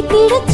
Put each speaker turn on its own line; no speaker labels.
கிடைத்திடச்